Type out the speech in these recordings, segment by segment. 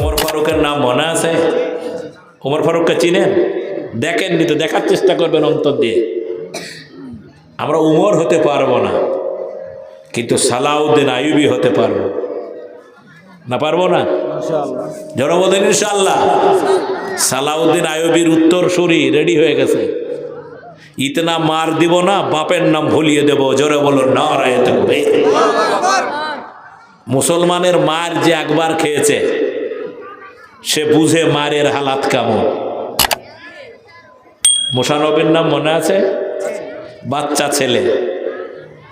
ওমর ফারুকের নাম মনে আছে? ওমর ফারুককে চিনেন? দেখেননি তো দেখার চেষ্টা করবেন অন্তর দিয়ে। আমরা উমর হতে পারব না কিন্তু সালাউদ্দিন আয়ুবি হতে পারব। না পারব না? জনবদিন ইনশাল্লাহ সালাউদ্দিন আয়ুবির উত্তর সুরি রেডি হয়ে গেছে। ইতনা মার দিব না বাপের নাম ভুলিয়ে দেব। জোরে বলো না রায় মুসলমানের মার যে একবার খেয়েছে সে বুঝে মারের হালাত কেমন? মুসানবীর নাম মনে আছে? বাচ্চা ছেলে।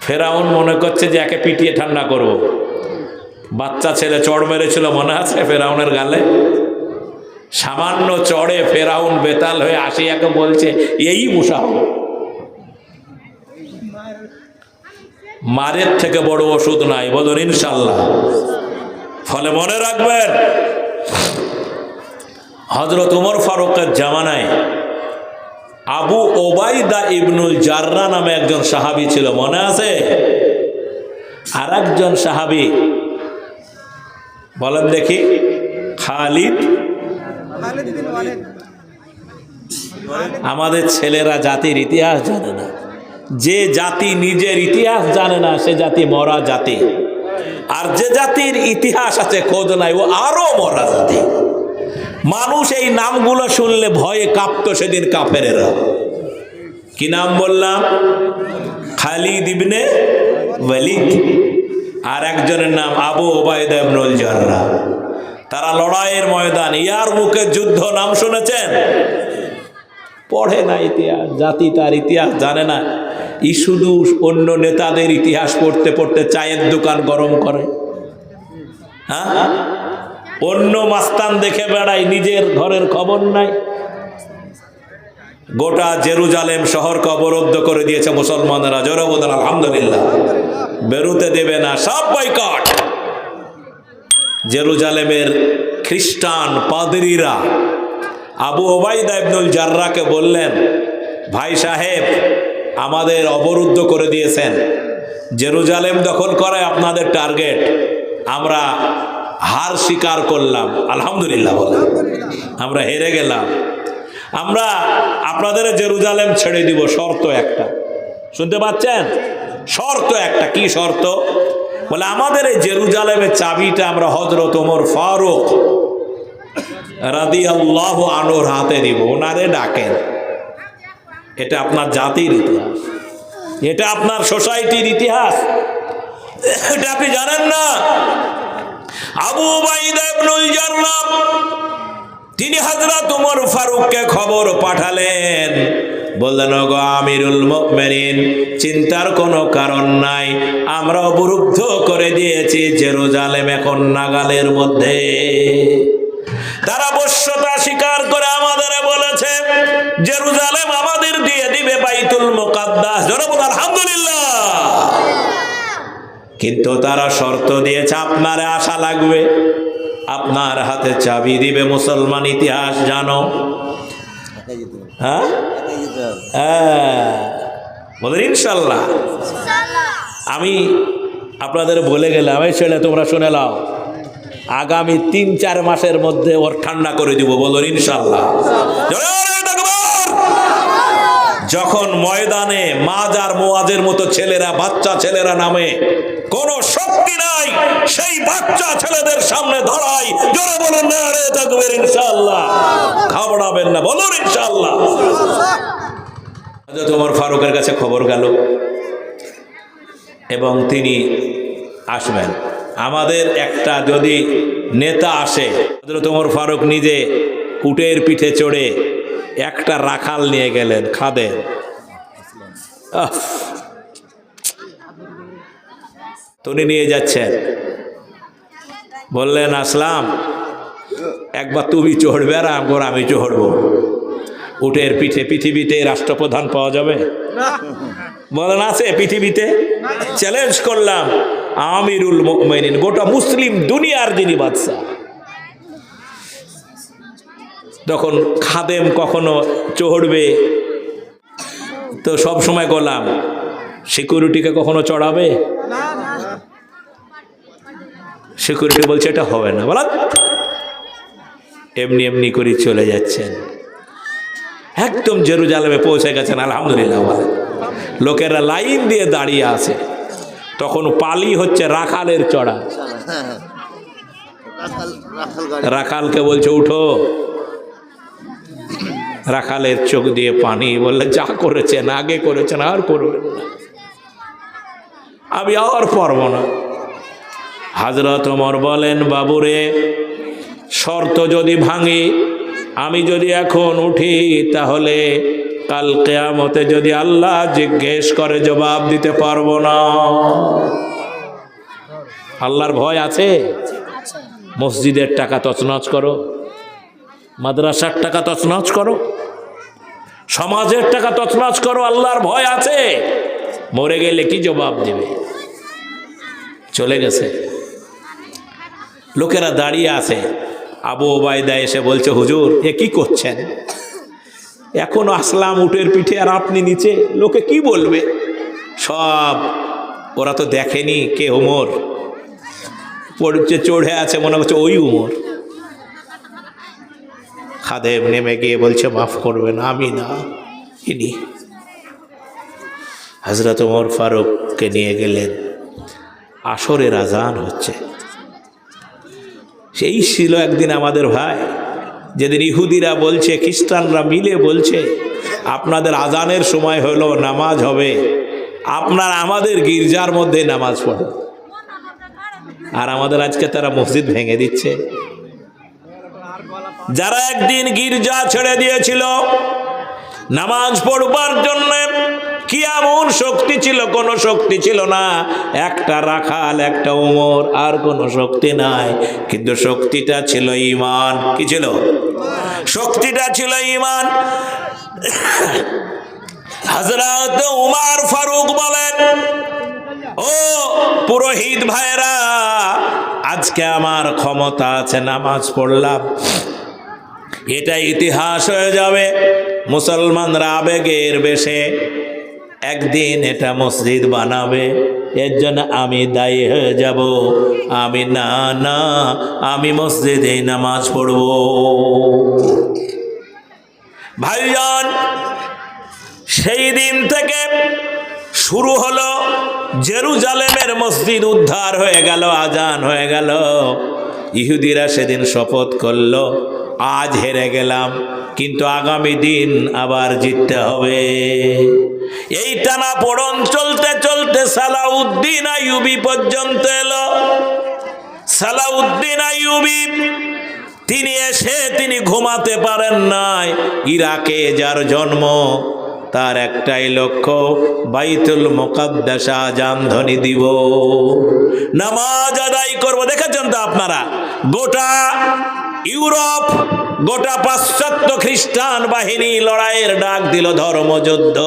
ফেরাউন মনে করছে যে একে পিটিয়ে ঠান্ডা করব। বাচ্চা ছেলে চড় মেরেছিল মনে আছে ফেরাউনের গালে? সামান্য চড়ে ফেরাউন বেতাল হয়ে আসিয়াকে বলছে, এই মুসাহ মারের থেকে বড় ওষুধ নাই বলুন ইনশাল্লাহ। ফলে মনে রাখবেন হজরত উমর ফারুকের জামানায় আবু ওবাইদা ইবনুল জাররা নামে একজন সাহাবি ছিল, মনে আছে? আর একজন সাহাবি, বলেন দেখি, খালিদ? আমাদের ছেলেরা জাতির ইতিহাস জানে না। যে জাতি নিজের ইতিহাস জানে না, সে জাতি মরা জাতি। আর যে জাতির ইতিহাস আছে খোঁজ নাই, ও আরও মরা জাতি। মানুষ এই নামগুলো শুনলে ভয়ে কাঁপত সেদিন কাফেরেরা। কি নাম বললাম? খালিদ ইবনে ওয়ালিদ। আর একজনের নাম আবু ওবায়দা তারা লড়াইয়ের ময়দান ইয়ার মুখে যুদ্ধ, নাম শুনেছেন? পড়ে না ইতিহাস, জাতি তার ইতিহাস জানে না। ই শুধু অন্য নেতাদের ইতিহাস পড়তে পড়তে চায়ের দোকান গরম করে। হ্যাঁ? অন্য মাস্তান দেখে বেড়াই নিজের ঘরের খবর নাই। গোটা জেরুজালেম শহরকে অবরুদ্ধ করে দিয়েছে মুসলমানেরা। জরবদান আলহামদুলিল্লাহ। বেরুতে দেবে না, সব বয়কট। জেরুজালেমের খ্রিস্টান পাদরিরা আবু ওবায়দা ইবনুল জাররাকে বললেন, ভাই সাহেব, আমাদের অবরুদ্ধ করে দিয়েছেন। জেরুজালেম দখল করে আপনাদের টার্গেট। আমরা হার স্বীকার করলাম। আলহামদুলিল্লাহ বলে। আমরা হেরে গেলাম। আমরা আপনাদের জেরুজালেম ছেড়ে দিব, শর্ত একটা। শুনতে পাচ্ছেন? শর্ত একটা। কি শর্ত? বলে, আমাদের এই জেরুজালেমের চাবিটা আমরা হজরত ওমর ফারুক রাদি আল্লাহ আনোর হাতে দিব। ওনারে ডাকেন। এটা আপনার জাতির ইতিহাস। এটা আপনার সোসাইটির ইতিহাস। এটা আপনি জানেন না? আবু জাররাম, তিনি হযরত ওমর ফারুককে খবর পাঠালেন। বললেন গো আমিরুল মুমিনিন, চিন্তার কোনো কারণ নাই। আমরা অবরুদ্ধ করে দিয়েছি জেরুজালেম এখন নাগালের মধ্যে। তারা বশ্যতা স্বীকার করে আমাদের বলেছে, জেরুজালেম আমাদের দিয়ে দিবে বাইতুল মুকাদ্দাস। আলহামদুলিল্লাহ। কিন্তু তারা শর্ত দিয়েছে আপনারে আশা লাগবে। আপনার হাতে চাবি দিবে মুসলমান ইতিহাস জানো। হ্যাঁ? হ্যাঁ। বলেন ইনশাল্লাহ। আমি আপনাদের বলে গেলাম এই ছেলে তোমরা শুনে লাও আগামী তিন চার মাসের মধ্যে ওর ঠান্ডা করে দিব। বলুন ইনশাল্লাহ। যখন ময়দানে মাজার মোয়াজের মতো ছেলেরা বাচ্চা ছেলেরা নামে কোনো শক্তি নাই। সেই বাচ্চা ছেলেদের সামনে দাঁড়াই জোরে বলুন না রে তাকবীর, ইনশাআল্লাহ। ঘাবড়াবেন না, বলুন, ইনশাআল্লাহ। হযরত ওমর ফারুকের কাছে খবর গেল। এবং তিনি আসবেন। আমাদের একটা যদি নেতা আসে, হযরত ওমর ফারুক নিজে উটের পিঠে চড়ে একটা রাখাল নিয়ে গেলেন, খাদেন। আহ! উনি নিয়ে যাচ্ছেন। বললেন, আসলাম। একবার তুমি চড়বে আর একবার আমি চড়বো। উটের পিঠে পৃথিবীতে রাষ্ট্রপ্রধান পাওয়া যাবে? বলেন, আছে পৃথিবীতে। চ্যালেঞ্জ করলাম। আমিরুল মুমিনিন, গোটা মুসলিম দুনিয়ার যিনি বাদশাহ। তখন খাদেম কখনো চড়বে? তো সব সময় গোলাম সিকিউরিটিকে কখনো চড়াবে? সিকিউরিটি বলছে এটা হবে না বলা এমনি এমনি করে চলে যাচ্ছেন। একদম জেরুজালেমে পৌঁছে গেছেন, আলহামদুলিল্লাহ বলেন। লোকেরা লাইন দিয়ে দাঁড়িয়ে আছে। তখন পালি হচ্ছে রাখালের চড়া। রাখালকে বলছে, উঠো। রাখালের চোখ দিয়ে পানি বললে, যা করেছেন, আগে করেছেন, আর করবেন না। আমি আর পারব না। হাজরত ওমর বলেন, বাবুরে, শর্ত যদি ভাঙি, আমি যদি এখন উঠি, তাহলে কাল কেয়ামতে যদি আল্লাহ জিজ্ঞেস করে, জবাব দিতে পারব না। আল্লাহর ভয় আছে? মসজিদের টাকা তছনছ করো, মাদ্রাসার টাকা তছনছ করো, সমাজের টাকা তছনছ করো, আল্লাহর ভয় আছে? মরে গেলে কি জবাব দেবে? চলে গেছে। লোকেরা দাঁড়িয়ে আছে। আবু ওবায়দা এসে বলছে, হুজুর, এ কি করছেন? এখন আসলাম উটের পিঠে আর আপনি নিচে, লোকে কি বলবে? সব, ওরা তো দেখেনি কে ওমর পড়ছে, চড়ে আছে, মনে হচ্ছে ওই উমর। খাদেম নেমে গিয়ে বলছে, মাফ করবেন, আমি না, ইনি। হজরত ওমর ফারুককে নিয়ে গেলেন। আসরের আজান হচ্ছে। সেই ছিল একদিন আমাদের ভাই। যেদিন ইহুদিরা বলছে, খ্রিস্টানরা মিলে বলছে, আপনাদের আজানের সময় হলো, নামাজ হবে। আপনার আমাদের গির্জার মধ্যে নামাজ পড়ে। আর আমাদের আজকে তারা মসজিদ ভেঙে দিচ্ছে। যারা একদিন গির্জা ছেড়ে দিয়েছিল, নামাজ পড়বার জন্য কি এমন শক্তি ছিল? কোনো শক্তি ছিল না। একটা রাখাল, একটা উমর, আর কোনো শক্তি নাই। কিন্তু শক্তিটা ছিল ইমান কি ছিল? শক্তিটা ছিল ইমান হজরত উমার ফারুক বলেন, ও পুরোহিত ভাইরা আজকে আমার ক্ষমতা আছে, নামাজ পড়লাম। এটা ইতিহাস হয়ে যাবে। মুসলমানরা আবেগের বেশে একদিন এটা মসজিদ বানাবে, এর জন্য আমি দায়ী হয়ে যাব। আমি না না, আমি মসজিদে নামাজ পড়ব। ভাইজান, সেই দিন থেকে শুরু হলো জেরুজালেমের মসজিদ উদ্ধার হয়ে গেল, আজান হয়ে গেল। ইহুদিরা সেদিন শপথ করল, আজ হেরে গেলাম, কিন্তু আগামী দিন আবার জিততে হবে। এই টানা পড়ন, চলতে চলতে সালাউদ্দিন আইয়ুবি পর্যন্ত এলো। সালাউদ্দিন আইয়ুবি, তিনি এসে তিনি ঘুমাতে পারেন নাই। ইরাকে যার জন্ম, তার একটাই লক্ষ্য, বাইতুল মোকাদ্দাসা আজান ধ্বনি দিব। নামাজ আদায় করব, দেখেছেন তো আপনারা? গোটা ইউরোপ গোটা পাশ্চাত্য খ্রিস্টান বাহিনী লড়াইয়ের ডাক দিল ধর্মযুদ্ধ।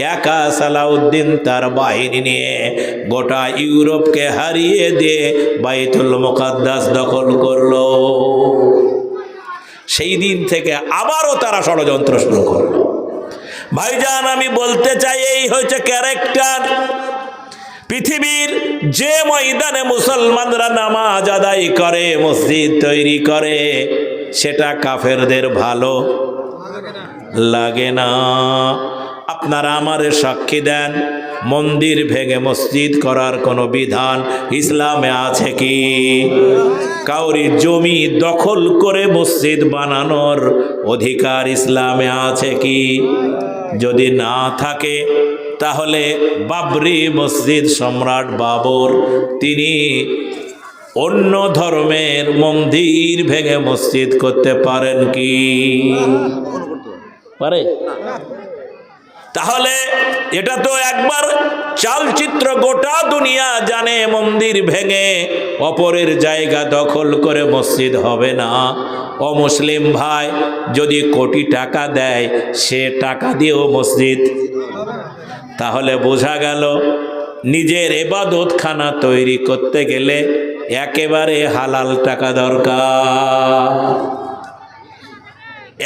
একা সালাউদ্দিন তার বাহিনী নিয়ে গোটা ইউরোপকে হারিয়ে দিয়ে বাইতুল মোকাদ্দাস দখল করল। সেই দিন থেকে আবারও তারা ষড়যন্ত্র শুরু করল। ভাইজান, আমি বলতে চাই, এই হচ্ছে ক্যারেক্টার। পৃথিবীর যে ময়দানে মুসলমানরা নামাজ আদায় করে, মসজিদ তৈরি করে, সেটা কাফেরদের ভালো লাগে না। আপনারা আমারে সাক্ষী দেন, মন্দির ভেঙে মসজিদ করার কোনো বিধান ইসলামে আছে কি? কাউরি জমি দখল করে মসজিদ বানানোর অধিকার ইসলামে আছে কি? যদি না থাকে তাহলে বাবরি মসজিদ সম্রাট বাবর, তিনি অন্য ধর্মের মন্দির ভেঙে মসজিদ করতে পারেন কি? পারে? তাহলে এটা তো একবার চালচিত্র গোটা দুনিয়া জানে, মন্দির ভেঙে অপরের জায়গা দখল করে মসজিদ হবে না। অমুসলিম ভাই, যদি কোটি টাকা দেয়, সে টাকা দিয়েও মসজিদ। তাহলে বোঝা গেল, নিজের এবাদতখানা তৈরি করতে গেলে একেবারে হালাল টাকা দরকার।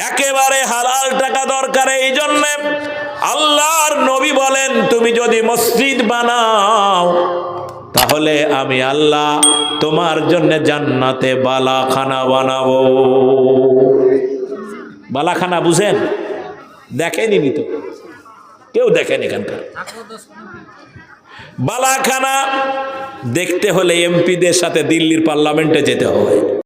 একেবারে হালাল টাকা দরকার, এই জন্য আল্লাহর নবী বলেন, তুমি যদি মসজিদ বানাও তাহলে আমি আল্লাহ তোমার জন্য জান্নাতে বালাখানা বানাবো। বালাখানা বুঝেন? দেখেনি নি তো? কেউ দেখেন এখানকার? বালাখানা দেখতে হলে এমপিদের সাথে দিল্লির পার্লামেন্টে যেতে হয়।